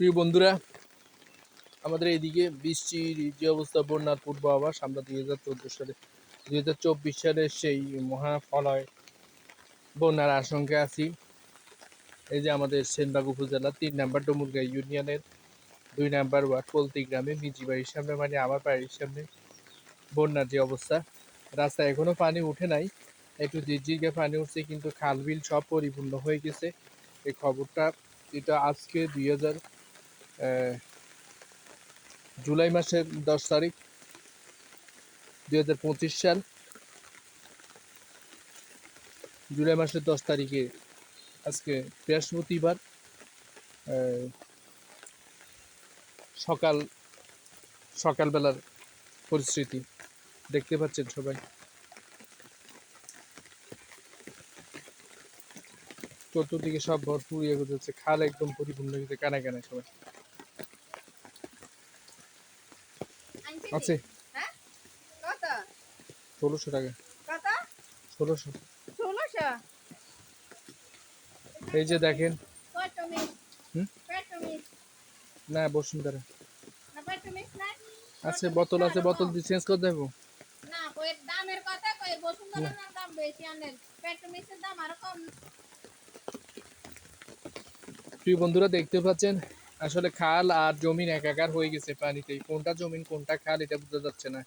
প্রিয় বন্ধুরা, আমাদের এইদিকে বৃষ্টির যে অবস্থা বন্যার পূর্বাভাস আমরা দুই হাজার চোদ্দ সালে, দুই হাজার চব্বিশ সালের সেই মহাফলয় বন্যার আশঙ্কা আছি। এই যে আমাদের সেনবাগ উপজেলা, তিন নাম্বার ডমুরগাঁ ইউনিয়নের দুই নাম্বার ওয়ার্ড পলতি গ্রামে মিজি বাড়ির সামনে মানে আমার বাড়ির সামনে বন্যার যে অবস্থা, রাস্তায় এখনও পানি উঠে নাই, একটু জিরজিরকে পানি উঠছে, কিন্তু খাল বিল সব পরিপূর্ণ হয়ে গেছে। এই খবরটা, এটা আজকে দুই হাজার জুলাই মাসের দশ তারিখ, দুই হাজার পঁচিশ সাল। জুলাই মাসের দশ তারিখে আজকে বৃহস্পতিবার সকাল, সকালবেলার পরিস্থিতি দেখতে পাচ্ছেন সবাই। চতুর্দিকে সব ভরপুর ইয়ে খাল একদম পরিপূর্ণ হয়ে গেছে কানা কানা সবাই। আছে। হ্যাঁ? ষোলোশো টাকা। ষোলোশো। এই যে দেখেন। না বসুন্ধরা না পেট্রোমিক্স না। আছে বোতল আছে বোতল দিয়ে চেঞ্জ করে দেবো না দামের কথা কই? দাম বেশি আনের পেট্রোমিক্সের দাম আরও কম? প্রিয় বন্ধুরা দেখতে পাচ্ছেন? আসলে খাল আর জমিন একাকার হয়ে গেছে পানিতে কোনটা জমিন, কোনটা খাল, এটা বোঝা যাচ্ছে না।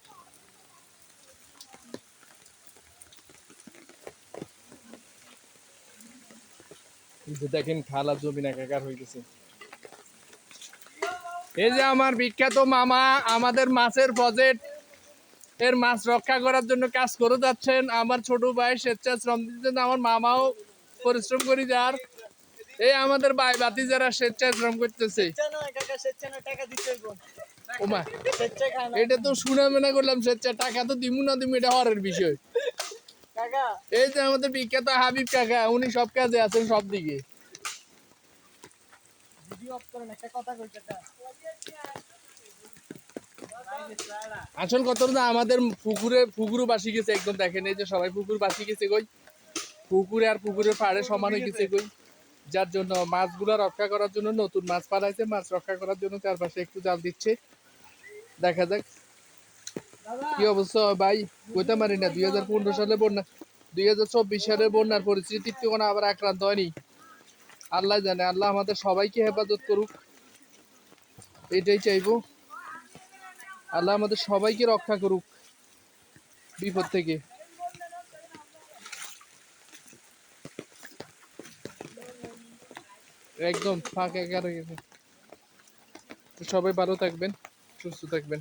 দেখেন, খাল আর জমিন একাকার হয়ে গেছে। এই যে আমার বিখ্যাত মামা, আমাদের মাছের প্রজেক্ট এর মাছ রক্ষা করার জন্য কাজ করে যাচ্ছেন। আমার ছোট ভাই স্বেচ্ছাশ্রম দিচ্ছেন আমার মামাও পরিশ্রম করি যার। এই আমাদের ভাই বাতি যারা স্বেচ্ছাশ্রম করতেছে। এটা তো শুনে মনে করলাম স্বেচ্ছা টাকা তো দিমু না দিমু এটা হরের বিষয়। এই যে আমাদের বিখ্যাত হাবিব কাকা উনি সব কাজে আছেন সব দিকে। আসল কথা হলো আমাদের পুকুরে পুকুরও বাসি গেছে একদম দেখেন এই যে সবাই পুকুর বাসি গেছে কই? পুকুরে আর পুকুরের পাড়ে সমান হয়ে গেছে কই? যার জন্য মাছগুলো রক্ষা করার জন্য নতুন মাছ পালাইছে, মাছ রক্ষা করার জন্য চারপাশে একটু জাল দিচ্ছে। দেখা যাক। কি অবস্থা ভাই? কইতে পারি না, দুই হাজার পনেরো সালে বন্যা, দুই হাজার চব্বিশ সালে বন্যার পরিস্থিতি কোনো আবার আক্রান্ত হয়নি। আল্লাহ জানে, আল্লাহ আমাদের সবাইকে হেফাজত করুক। এটাই চাইব। আল্লাহ আমাদের সবাইকে রক্ষা করুক বিপদ থেকে। একদম ফাঁকা গাড়ি সবাই ভালো থাকবেন সুস্থ থাকবেন।